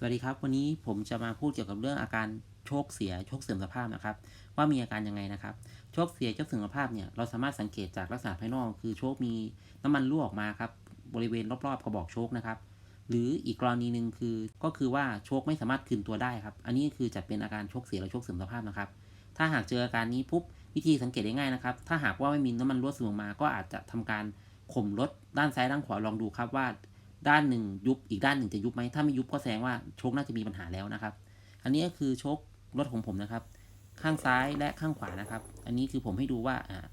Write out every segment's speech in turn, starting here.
สวัสดีครับ วันนี้ผมจะมาพูดเกี่ยวกับเรื่องอาการโชคเสียโชคเสื่อมสภาพนะครับ ว่ามีอาการยังไงนะครับ โชคเสียโชคเสื่อมสภาพเนี่ยเราสามารถสังเกตจากลักษณะภายนอก คือโชคมีน้ำมันรั่วออกมาครับบริเวณรอบๆกระบอกโชคนะครับหรืออีกกรณีหนึ่งคือก็คือว่าโชคไม่สามารถคืนตัวได้ครับ อันนี้คือจะเป็นอาการโชคเสียหรือโชคเสื่อมสภาพนะครับ ถ้าหากเจออาการนี้ปุ๊บวิธีสังเกตได้ง่ายนะครับ ถ้าหากว่าไม่มีน้ำมันรั่วซึมออกมา ก็อาจจะทำการข่มรถด้านซ้ายด้านขวาลองดูครับว่า ด้านหนึ่งยุบอีกด้านหนึ่งจะยุบไหมถ้าไม่ยุบก็แสดงว่าโชคน่าจะมีปัญหาแล้วนะครับ อันนี้ก็คือโชครถของผมนะครับ ข้างซ้ายและข้างขวานะครับ อันนี้คือผมให้ดูว่าอ่า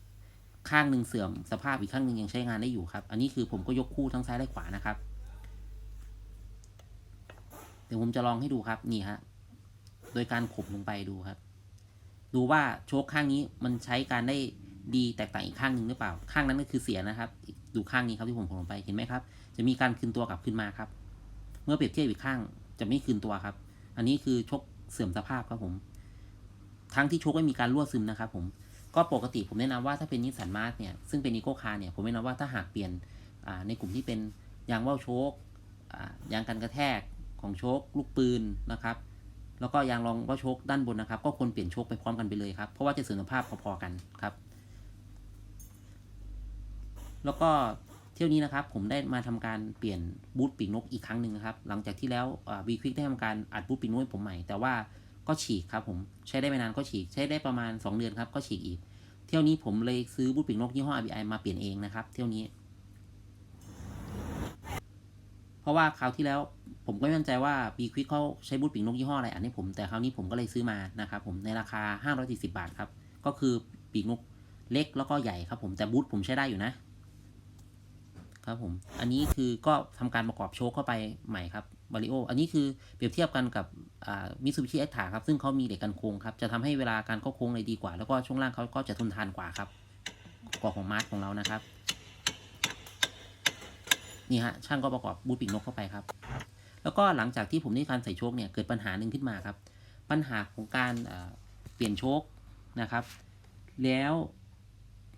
ข้างหนึ่งเสื่อมสภาพอีกข้างหนึ่งยังใช้งานได้อยู่ครับ อันนี้คือผมก็ยกคู่ทั้งซ้ายและขวานะครับ เดี๋ยวผมจะลองให้ดูครับนี่ฮะโดยการข่มลงไปดูครับ ดูว่าโชคข้างนี้มันใช้การได้ดีแตกต่างอีกข้างหนึ่งหรือเปล่า ข้างนั้นก็คือเสียนะครับ ดูข้างนี้ครับที่ผมข่มลงไปเห็นไหมครับ จะมีการคืนตัวกลับขึ้นมาครับ เมื่อเปรียบเทียบอีกข้างจะไม่คืนตัวครับ อันนี้คือชกเสื่อมสภาพครับผม ทั้งที่ชกไม่มีการรั่วซึมนะครับ ผมก็ปกติผมแนะนำว่าถ้าเป็นนิสสันมาร์เนี่ยซึ่งเป็นอีโก้คาร์เนี่ยผมแนะนำว่าถ้าหากเปลี่ยนในกลุ่มที่เป็นยางว่าวโชกยางกันกระแทกของโชกลูกปืนนะครับแล้วก็ยางรองว่าโชกด้านบนนะครับ ก็ควรเปลี่ยนโชกไปพร้อมกันไปเลยครับ เพราะว่าจะเสื่อมสภาพพอๆกันครับ แล้วก็เที่ยวนี้นะครับ ผมได้มาทำการเปลี่ยนบูทปีกนกอีกครั้งหนึ่งนะครับ หลังจากที่แล้ววีควิกได้ทำการอัดบูทปีกนกให้ผมใหม่ แต่ว่าก็ฉีกครับผมใช้ได้ไม่นานก็ฉีก ใช้ได้ประมาณ 2 เดือนครับก็ฉีกอีก เที่ยวนี้ผมเลยซื้อบูทปีกนกยี่ห้อ RBI มาเปลี่ยนเองนะครับ เที่ยวนี้ เพราะว่าคราวที่แล้วผมก็มั่นใจว่า b ีควิกเขาใช้บูทปีกนกยี่ห้ออะไรอันนี้ผมแต่คราวนี้ผมก็เลยซื้อมานะครับผมในราคา 540 บาทครับก็คือปีกนกเล็กแล้วก็ใหญ่ครับผมแต่บูทผมใช้ได้อยู่นะ ครับผม อันนี้คือก็ทำการประกอบโชคเข้าไปใหม่ครับบาริโอ อันนี้คือเปรียบเทียบกันกับมิซูบิชิเอ็กถาครับ ซึ่งเขามีเหล็กกันโค้งครับ จะทำให้เวลาการเข้าโค้งเลยดีกว่า แล้วก็ช่วงล่างเขาก็จะทนทานกว่าครับกว่าของมาร์ทของเรานะครับ นี่ฮะ ช่างก็ประกอบบูทปีกนกเข้าไปครับ แล้วก็หลังจากที่ผมได้การใส่โชคเนี่ย เกิดปัญหาหนึ่งขึ้นมาครับ ปัญหาของการเปลี่ยนโชคนะครับ แล้ว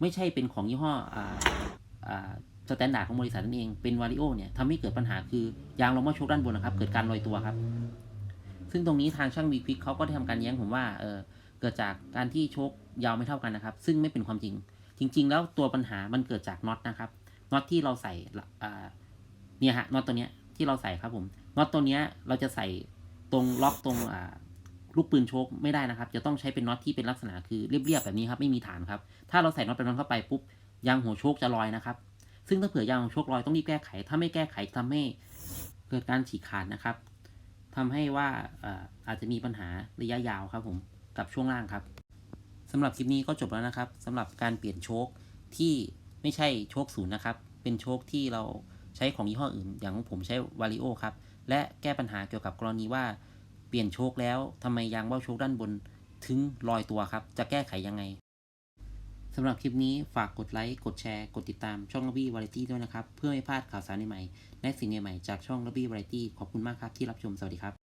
ไม่ใช่เป็นของยี่ห้อออ สแตนดาร์ดของบริษัทนั่นเองเป็นวาริโอเนี่ยทำให้เกิดปัญหาคือยางลมว่าโชคด้านบนนะครับ เกิดการลอยตัวครับ ซึ่งตรงนี้ทางช่างวีควิกเขาก็ได้ทำการแย้งผมว่าเออเกิดจากการที่โชคยาวไม่เท่ากันนะครับ ซึ่งไม่เป็นความจริง จริง ๆ แล้วตัวปัญหามันเกิดจากน็อตนะครับน็อตที่เราใส่เนี่ยฮะน็อตตัวเนี้ยที่เราใส่ครับผมน็อตตัวเนี้ยเราจะใส่ตรงล็อกตรงลูกปืนโชคไม่ได้นะครับ จะต้องใช้เป็นน็อตที่เป็นลักษณะคือเรียบๆแบบนี้ครับไม่มีฐานครับ ถ้าเราใส่น็อตเป็นน็อตเข้าไปปุ๊บยางหัวโชคจะลอยนะครับ ซึ่งถ้าเผื่อยางโชคลอยต้องรีบแก้ไข ถ้าไม่แก้ไขทำให้เกิดการฉีกขาดนะครับทำให้ว่าอาจจะมีปัญหาระยะยาวครับผมกับช่วงล่างครับสำหรับคลิปนี้ก็จบแล้วนะครับสำหรับการเปลี่ยนโชคที่ไม่ใช่โชคศูนย์นะครับ เป็นโชคที่เราใช้ของยี่ห้ออื่น อย่างผมใช้วาริโอครับ และแก้ปัญหาเกี่ยวกับกรณีว่าเปลี่ยนโชคแล้วทำไมยางเบ้าโชคด้านบนถึงลอยตัวครับ จะแก้ไขยังไง สำหรับคลิปนี้ฝากกดไลค์ กดแชร์ กดติดตามช่องระบี้วาไรตี้ด้วยนะครับ เพื่อไม่พลาดข่าวสารใหม่ๆและสิ่งใหม่ๆจากช่องระบี้วาไรตี้ขอบคุณมากครับที่รับชมสวัสดีครับ